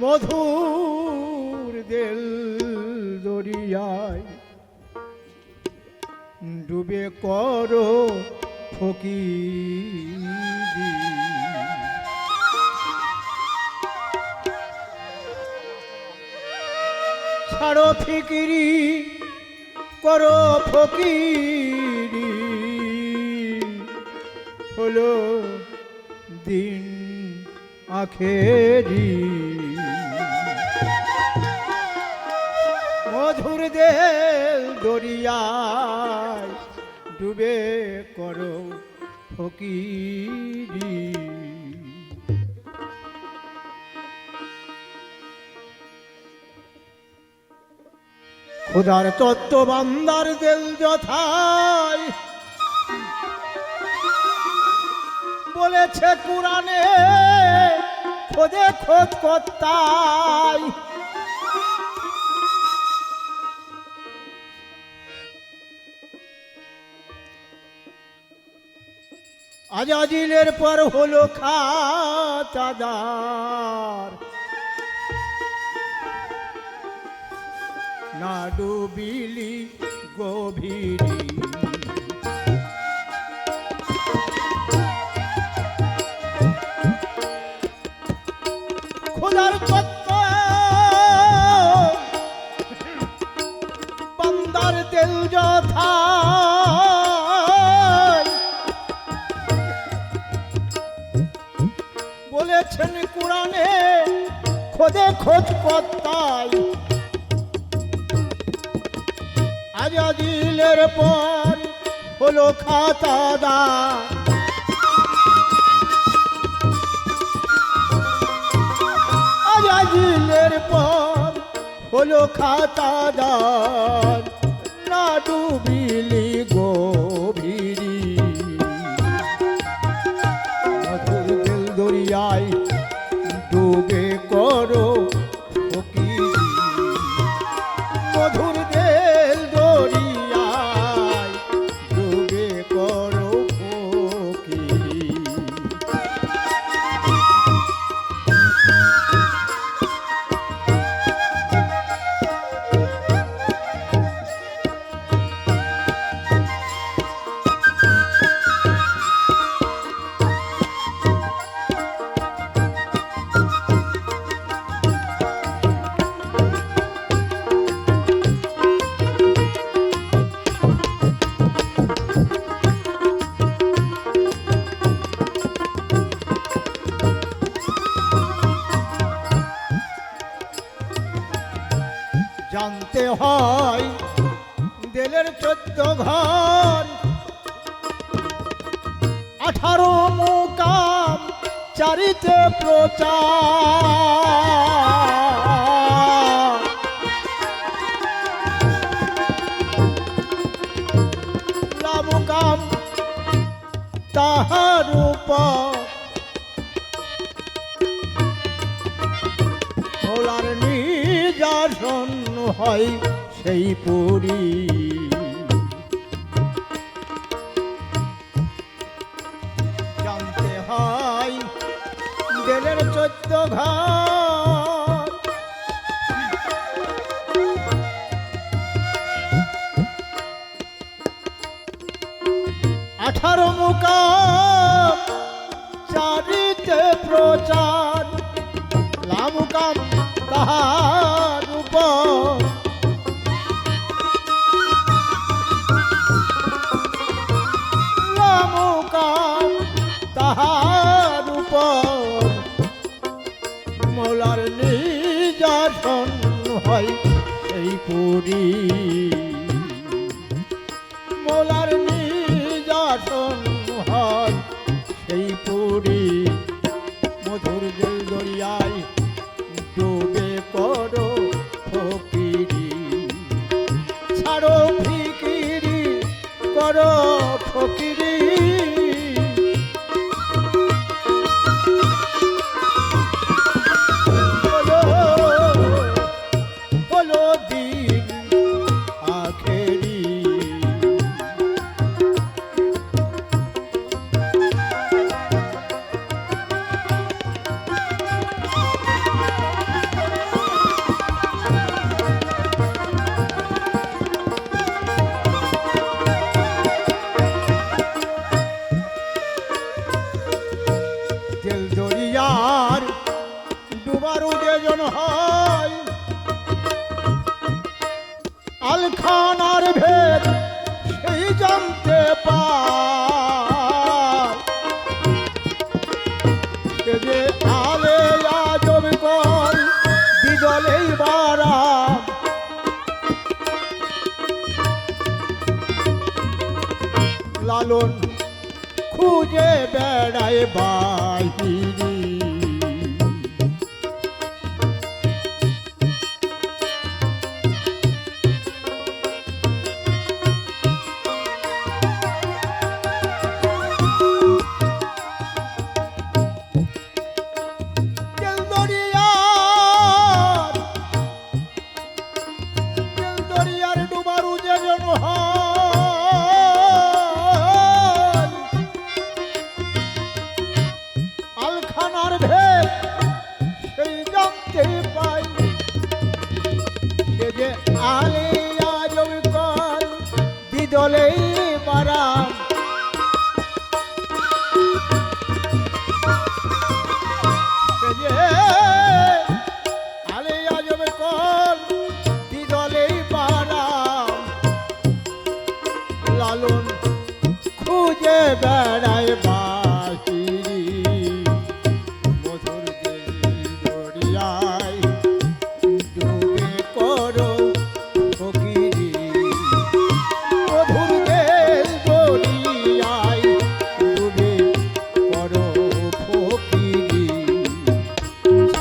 মধুর দেল দরিয়ায় ডুবে করো ফকিরি। ছাড়ো ফিকিরি করো ফকিরি। হলো দিন আখেরি। দেল দরিয়ায় ডুবে করো ফকিরি। খোদার তত্ত্ব বান্দার দেল যথায় বলেছে কোরআনে, খোদে খোদ কর্তায় আজাজিলের পর হলো খাতাদার। না ডুবিলি গভীরি। খোদার তত্ত্ব বান্দার তেল যথা কোরআনে খোদে খোঁজ কর্তায় আজাদিলের পর হলো খাতাদার আজাদিলের পর হলো খাতাদার না ডুবিলি ডুবে করো জানতে হয় দেলের চোদ্দ ঘর। আঠারো মুকাম চারিতে প্রচার। লামুকাম তাহার উপর। ভোলার নিজাসন হয় সেই পুরী। জানতে হয় দেলের চোদ্দ ঘর আঠারো মুকাম নিজাসন হয় সেই পুরী। মোলার প্রয়োজন হয়। আলখানার ভেদ সেই জানতে পায়। আলে আজব কর বারা। লালন খুঁজে বেড়ায় বাহিনী leí.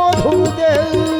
মধু দেয়